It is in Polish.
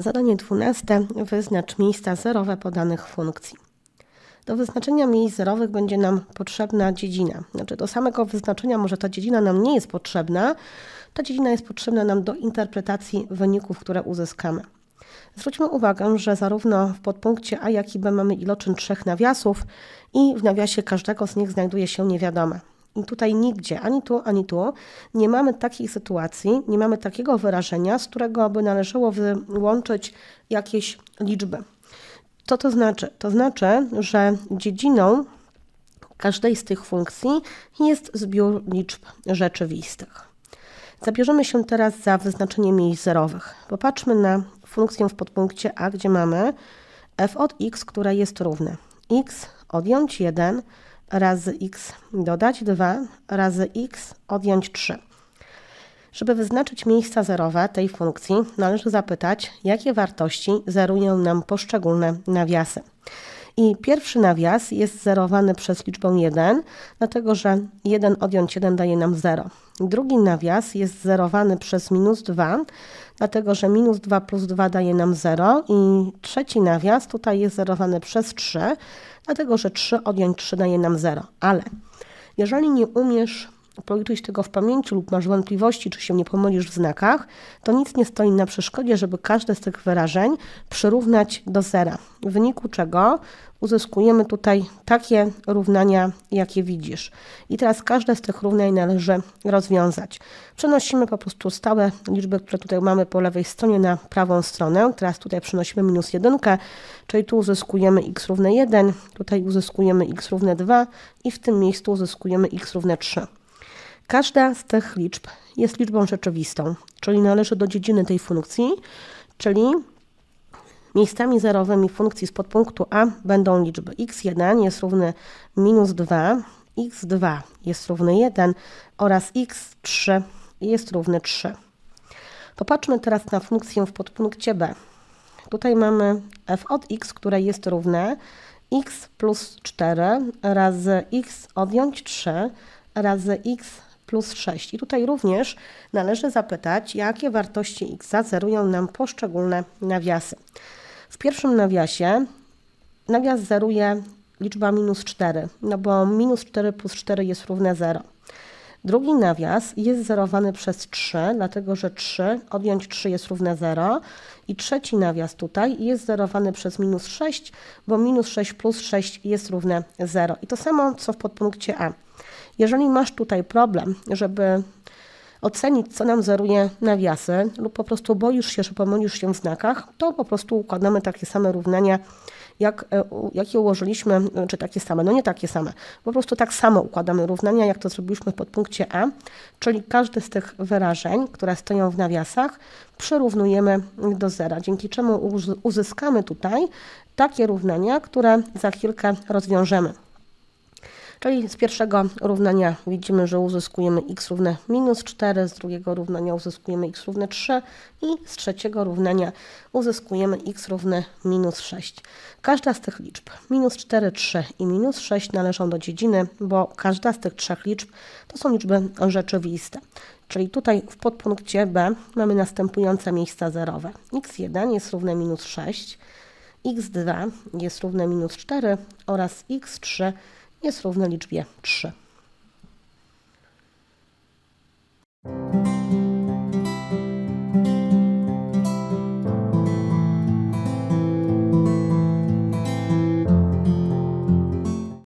Zadanie 12. Wyznacz miejsca zerowe podanych funkcji. Do wyznaczenia miejsc zerowych będzie nam potrzebna dziedzina. Znaczy do samego wyznaczenia może ta dziedzina nam nie jest potrzebna. Ta dziedzina jest potrzebna nam do interpretacji wyników, które uzyskamy. Zwróćmy uwagę, że zarówno w podpunkcie A, jak i B mamy iloczyn trzech nawiasów i w nawiasie każdego z nich znajduje się niewiadome. Tutaj nigdzie, ani tu, ani tu, nie mamy takiej sytuacji, nie mamy takiego wyrażenia, z którego by należało wyłączyć jakieś liczby. Co to znaczy? To znaczy, że dziedziną każdej z tych funkcji jest zbiór liczb rzeczywistych. Zabierzemy się teraz za wyznaczenie miejsc zerowych. Popatrzmy na funkcję w podpunkcie A, gdzie mamy f od x, które jest równe x odjąć 1 razy x dodać 2 razy x odjąć 3. Żeby wyznaczyć miejsca zerowe tej funkcji, należy zapytać, jakie wartości zerują nam poszczególne nawiasy. I pierwszy nawias jest zerowany przez liczbę 1, dlatego że 1 odjąć 1 daje nam 0. Drugi nawias jest zerowany przez minus 2, dlatego że minus 2 plus 2 daje nam 0. I trzeci nawias tutaj jest zerowany przez 3, dlatego że 3 odjąć 3 daje nam 0. Ale jeżeli nie umiesz policzyć tego w pamięci lub masz wątpliwości, czy się nie pomylisz w znakach, to nic nie stoi na przeszkodzie, żeby każde z tych wyrażeń przyrównać do zera. W wyniku czego uzyskujemy tutaj takie równania, jakie widzisz. I teraz każde z tych równań należy rozwiązać. Przenosimy po prostu stałe liczby, które tutaj mamy po lewej stronie na prawą stronę. Teraz tutaj przenosimy minus 1, czyli tu uzyskujemy x równe 1, tutaj uzyskujemy x równe 2 i w tym miejscu uzyskujemy x równe 3. Każda z tych liczb jest liczbą rzeczywistą, czyli należy do dziedziny tej funkcji, czyli miejscami zerowymi funkcji z podpunktu A będą liczby x1 jest równy minus 2, x2 jest równy 1 oraz x3 jest równy 3. Popatrzmy teraz na funkcję w podpunkcie B. Tutaj mamy f od x, które jest równe x plus 4 razy x odjąć 3 razy x plus 6. I tutaj również należy zapytać, jakie wartości x zerują nam poszczególne nawiasy. W pierwszym nawiasie nawias zeruje liczba minus 4, no bo minus 4 plus 4 jest równe 0. Drugi nawias jest zerowany przez 3, dlatego że 3 odjąć 3 jest równe 0. I trzeci nawias tutaj jest zerowany przez minus 6, bo minus 6 plus 6 jest równe 0. I to samo co w podpunkcie A. Jeżeli masz tutaj problem, żeby ocenić, co nam zeruje nawiasy, lub po prostu boisz się, że pomylisz się w znakach, to po prostu układamy takie same równania, jak, e, jakie ułożyliśmy, czy takie same, no nie takie same, po prostu tak samo układamy równania, jak to zrobiliśmy w podpunkcie A, czyli każdy z tych wyrażeń, które stoją w nawiasach, przyrównujemy do zera, dzięki czemu uzyskamy tutaj takie równania, które za chwilkę rozwiążemy. Czyli z pierwszego równania widzimy, że uzyskujemy x równe minus 4, z drugiego równania uzyskujemy x równe 3 i z trzeciego równania uzyskujemy x równe minus 6. Każda z tych liczb, minus 4, 3 i minus 6 należą do dziedziny, bo każda z tych trzech liczb to są liczby rzeczywiste. Czyli tutaj w podpunkcie B mamy następujące miejsca zerowe. x1 jest równe minus 6, x2 jest równe minus 4 oraz x3 jest równe liczbie 3.